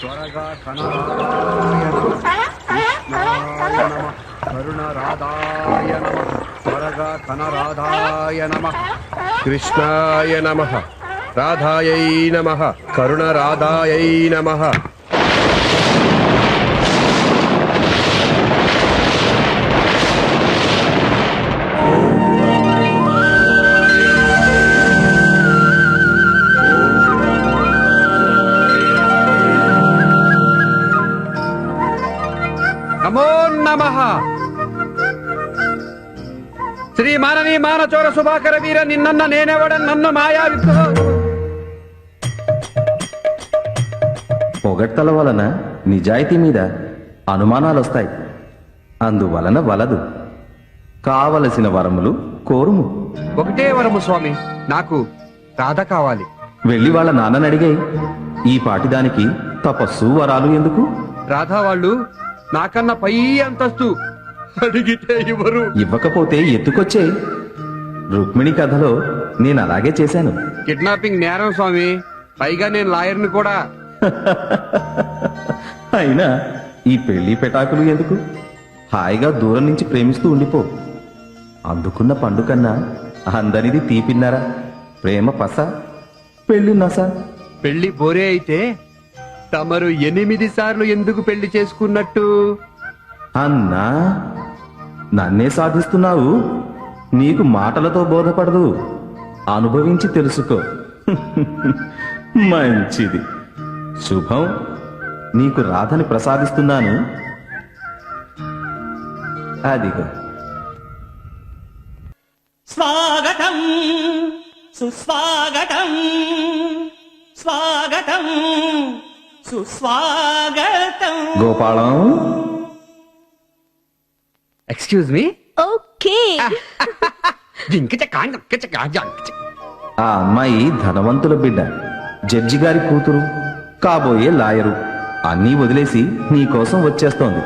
త్వరగా కనరాయ నమ. కరుణరాధాయ నమ. త్వరగా కనరాధాయ నమ. కృష్ణాయ నమ. రాధాయై నమ. కరుణరాధాయై నమ. శ్రీ మానవి మానచోర సుభాకర వీర నిన్నన్న నేనెవడ నన్ను మాయా పొగడ్తల వలన నిజాయితీ మీద అనుమానాలొస్తాయి. అందువలన వలదు. కావలసిన వరములు కోరుము. ఒకటే వరము స్వామి నాకు రాధ కావాలి. వెళ్ళి వాళ్ళ నాన్నని అడిగాయి ఈ పాటిదానికి తపస్సు వరాలు ఎందుకు? రాధా వాళ్ళు నాకన్నా పై అంతస్తు అడిగితే ఇవ్వరు. ఇవ్వకపోతే ఎత్తుకొచ్చే రుక్మిణి కథలో నేను అలాగే చేశాను. కిడ్నాపింగ్ నేరం స్వామి. పైగా నేను లాయర్ని కూడా. అయినా ఈ పెళ్ళి పెటాకులు ఎందుకు? హాయిగా దూరం నుంచి ప్రేమిస్తూ ఉండిపో. అందుకున్న పండు కన్నా అందరిది తీపిన్నారా ప్రేమ పస పెళ్ళి నస. పెళ్ళి బోరే అయితే తమరు ఎనిమిది సార్లు ఎందుకు పెళ్ళి చేసుకున్నట్టు? అన్నా నన్నే సాధిస్తున్నావు. నీకు మాటలతో బోధపడదు. అనుభవించి తెలుసుకో. మంచిది. శుభం. నీకు రాధని ప్రసాదిస్తున్నాను. అదిగో. స్వాగతం. సుస్వాగతం. స్వాగతం. సుస్వాగతం. గోపాలం. ఎక్స్క్యూజ్ మీ ఓకే ఆ అమ్మాయి ధనవంతుల బిడ్డ. జడ్జి గారి కూతురు కాబోయే లాయరు. అన్నీ వదిలేసి నీ కోసం వచ్చేస్తోంది.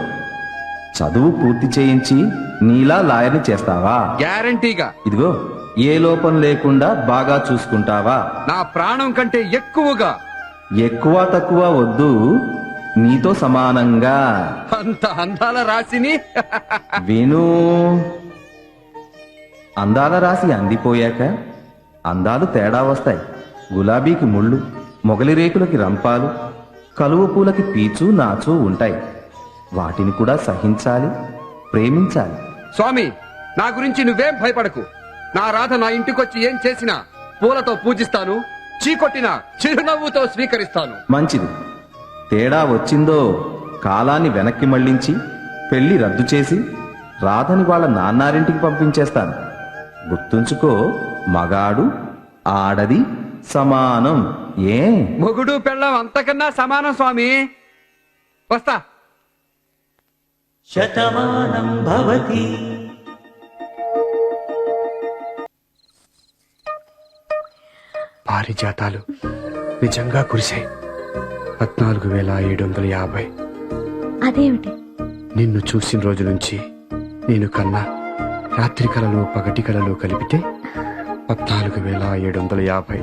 చదువు పూర్తి చేయించి నీలా లాయర్ని చేస్తావా? గ్యారంటీగా. ఇదిగో ఏ లోపం లేకుండా బాగా చూసుకుంటావా? నా ప్రాణం కంటే ఎక్కువగా. ఎక్కువ తక్కువ వద్దు నీతో సమానంగా. అంత అందాల రాశిని? విను అందాల రాసి అందిపోయాక అందాలు తేడా వస్తాయి. గులాబీకి ముళ్ళు మొగలి రేకులకి రంపాలు కలువ పూలకి పీచు నాచు ఉంటాయి. వాటిని కూడా సహించాలి ప్రేమించాలి. స్వామి నా గురించి నువ్వేం భయపడకు. నా రాధ నా ఇంటికొచ్చి ఏం చేసినా పూలతో పూజిస్తాను చీకొట్టినా చిరునవ్వుతో స్వీకరిస్తాను. మంచిది. తేడా వచ్చిందో కాలాన్ని వెనక్కి మళ్ళించి పెళ్ళి రద్దు చేసి రాధని వాళ్ళ నాన్నారింటికి పంపించేస్తాను. గుర్తుంచుకో మగాడు ఆడది సమానం. ఏ? మొగుడు పెళ్ళం అంతకన్నా సమానం స్వామి. వస్తా. శతమానం భవతి. పారిజాతాలు నిజంగా కురిశాయి. పద్నాలుగు వేల ఏడు వందల యాభై. అదేమిటి? నిన్ను చూసిన రోజు నుంచి నేను కన్నా రాత్రి కళలు పగటి కళలు కలిపితే పద్నాలుగు వేల ఏడు వందల యాభై.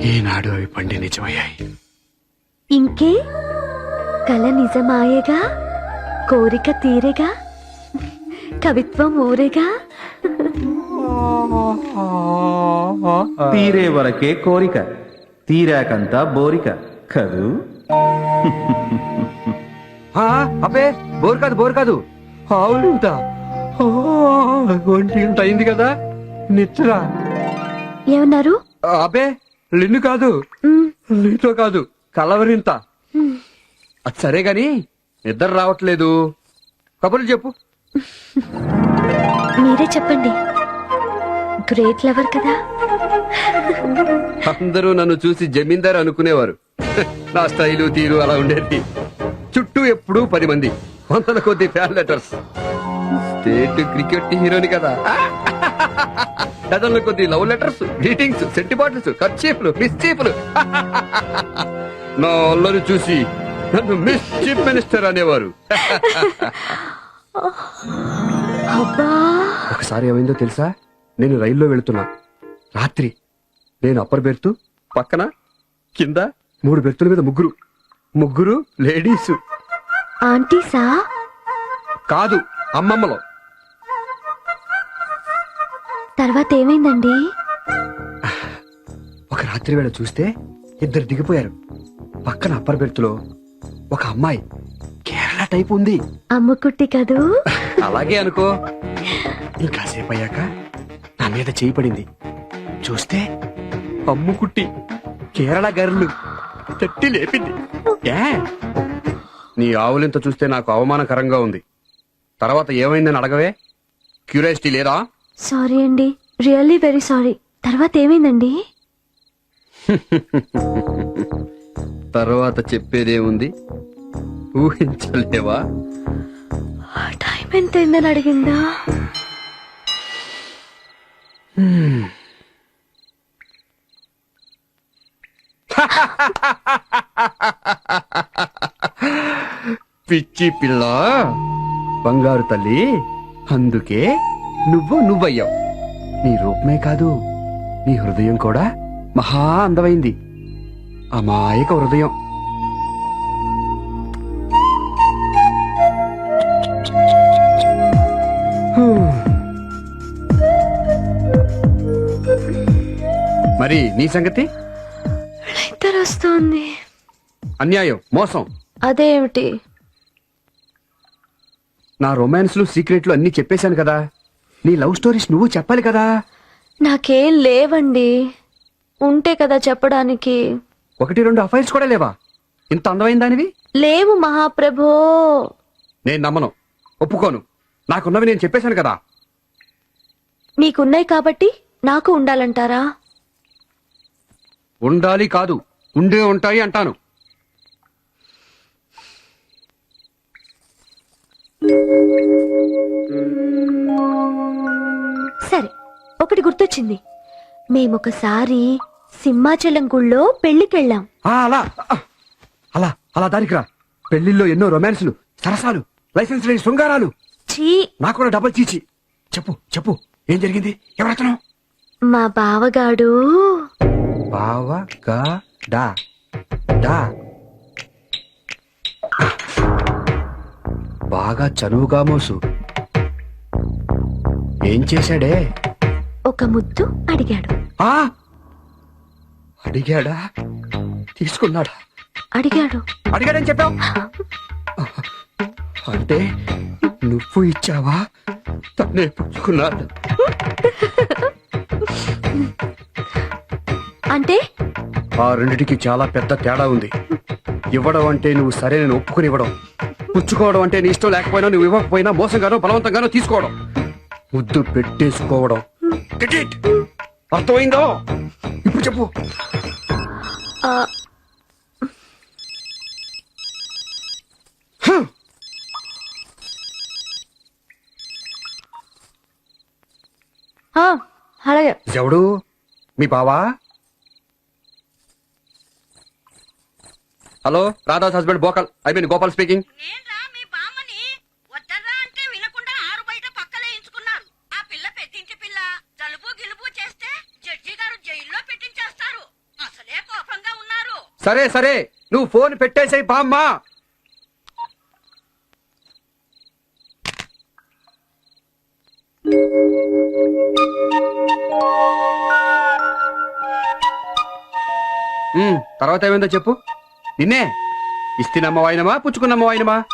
ఈనాడు అవి పండి నిజమయ్యాయి. ఇంకే? కల నిజమాయేగా? కోరిక తీరేగా? కవిత్వం ఊరేగా? తీరే వరకే కోరిక తీరాకంతా బోరిక కదూ? అబ్బే బోర్ కాదు బోర్ కాదు. ఆవులింత ఆ, ఒంటి గంట అయింది కదా నిద్ర ఏమన్నారు? అబ్బే లిన్ను కాదు. నీతో కాదు కలవరింత అది సరే గాని నిద్ర రావట్లేదు. కబుర్లు చెప్పు. మీరే చెప్పండి. గ్రేట్ లవర్ కదా. అందరూ నన్ను చూసి జమీందార్ అనుకునేవారు. నా స్టైలు తీరు అలా ఉండేది. చుట్టూ ఎప్పుడూ పది మంది. వందల కొద్ది ఫ్యాన్ లెటర్స్. స్టేట్ క్రికెట్ హీరోని కదా. డజన్ల కొద్ది love letters greetings scent bottles కర్చీఫ్లు మిస్చీఫ్లు. నా అల్లరి చూసి నన్ను మిస్ చీఫ్ మినిస్టర్ అనేవారు. అబ్బా! ఒకసారి ఏమైందో తెలుసా? నేను రైల్లో వెళుతున్నా. రాత్రి నేను అప్పర్ బెర్త్ పక్కన కింద మూడు బెర్తుల మీద ముగ్గురు. ముగ్గురు లేడీస్. ఆంటీసా కాదు అమ్మమ్మలో. తర్వాత ఏమైందండి? ఒక రాత్రి వేళ చూస్తే ఇద్దరు దిగిపోయారు. పక్కన అప్పర్ బెర్తులో ఒక అమ్మాయి కేరళ టైప్ ఉంది. అమ్ముకుట్టి కదూ? అలాగే అనుకో. ఇంకాసేపు అయ్యాక నా మీద చేయి పడింది. చూస్తే అమ్ముకుట్టి కేరళ గర్లు. తట్టి లేపింది. ఏ? నీ ఆవులింత చూస్తే నాకు అవమానకరంగా ఉంది. తర్వాత ఏమైందని అడగవే? క్యూరియాసిటీ లేదా? సారీ అండి. Really very sorry. తర్వాత ఏమైందండి? తర్వాత చెప్పేదేముంది? ఊహించలేవా? టైం ఎంత అయిందని అడిగిందా పిచ్చి పిల్ల. బంగారు తల్లి అందుకే నువ్వు నువ్వయ్యావు. నీ రూపమే కాదు నీ హృదయం కూడా మహా అందమైంది. అమాయక హృదయం. మరి నీ సంగతి? వస్తోంది. అన్యాయం మోసం. అదేమిటి? నా రొమాన్స్లు సీక్రెట్లు అన్ని చెప్పేశాను కదా. నీ లవ్ స్టోరీస్ నువ్వు చెప్పాలి కదా. నాకేం లేవండి. ఉంటే కదా చెప్పడానికి. ఒకటి రెండు అఫైర్స్ కూడా లేవా? ఇంత అందమైన దానివి? లేవు మహాప్రభో. నేను నమ్మను. ఒప్పుకోను. నాకున్నవి నేను చెప్పేశాను కదా. మీకున్నాయి కాబట్టి నాకు ఉండాలంటారా? ఉండాలి కాదు. ఉండే ఉంటాయి అంటాను. సరే ఒకటి గుర్తొచ్చింది. మేమొకసారి సింహాచలం గుళ్ళో పెళ్ళికెళ్ళాం ఆ, అలా ఆ, అలా అలా దానికి రా పెళ్ళిల్లో ఎన్నో రొమాన్స్లు సరసాలు లైసెన్స్ లేని శృంగారాలు. ఛీ నాకు కూడా డబల్ చీచి. చెప్పు చెప్పు ఏం జరిగింది? ఎవరతను? మా బావగాడు. బావ గా డా డా. బాగా చనువుగా మోసు. ఏం చేశాడే? ఒక ముద్దు అడిగాడు. ఆ! అడిగాడా? తీసుకున్నాడా? అడిగాడు. అడిగాడని చెప్పావు? అంటే నువ్వు ఇచ్చావా? తనే పుచ్చుకున్నాడు. అంటే ఆ రెండిటికి చాలా పెద్ద తేడా ఉంది. ఇవ్వడం అంటే నువ్వు సరే నేను ఒప్పుకుని ఇవ్వడం. పుచ్చుకోవడం అంటే నీ ఇష్టం లేకపోయినా నువ్వు ఇవ్వకపోయినా మోసంగానో బలవంతంగానో తీసుకోవడం. ముద్దు పెట్టేసుకోవడం? అర్థమైందో? ఇప్పుడు చెప్పు. అలాగే. ఎవడు? మీ బావా? Hello Radha's husband బోకల్. I mean Gopal speaking. నేన్రా మీ బామ్మని? వద్దరా అంటే వినకుండా ఆరు బయట ఆ పిల్ల పెద్దింటి పిల్ల జలుబు గిలుబు చేస్తే జడ్జి గారు జైల్లో పెట్టించేస్తారు. అసలే కోపంగా ఉన్నారు. సరే సరే. నువ్వు ఫోన్ పెట్టేసాయి బామ్మా. తర్వాత ఏమైందో చెప్పు. నిన్నే. ఇస్తినమ్మ వాయినమా పుచ్చుకున్నమ్మ వాయినమా?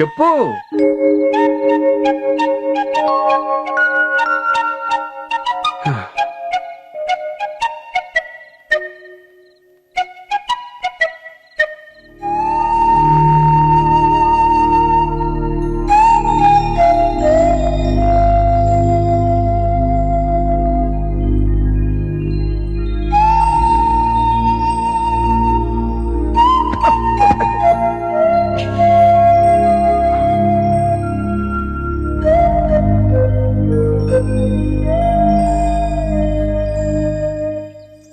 చెప్పు.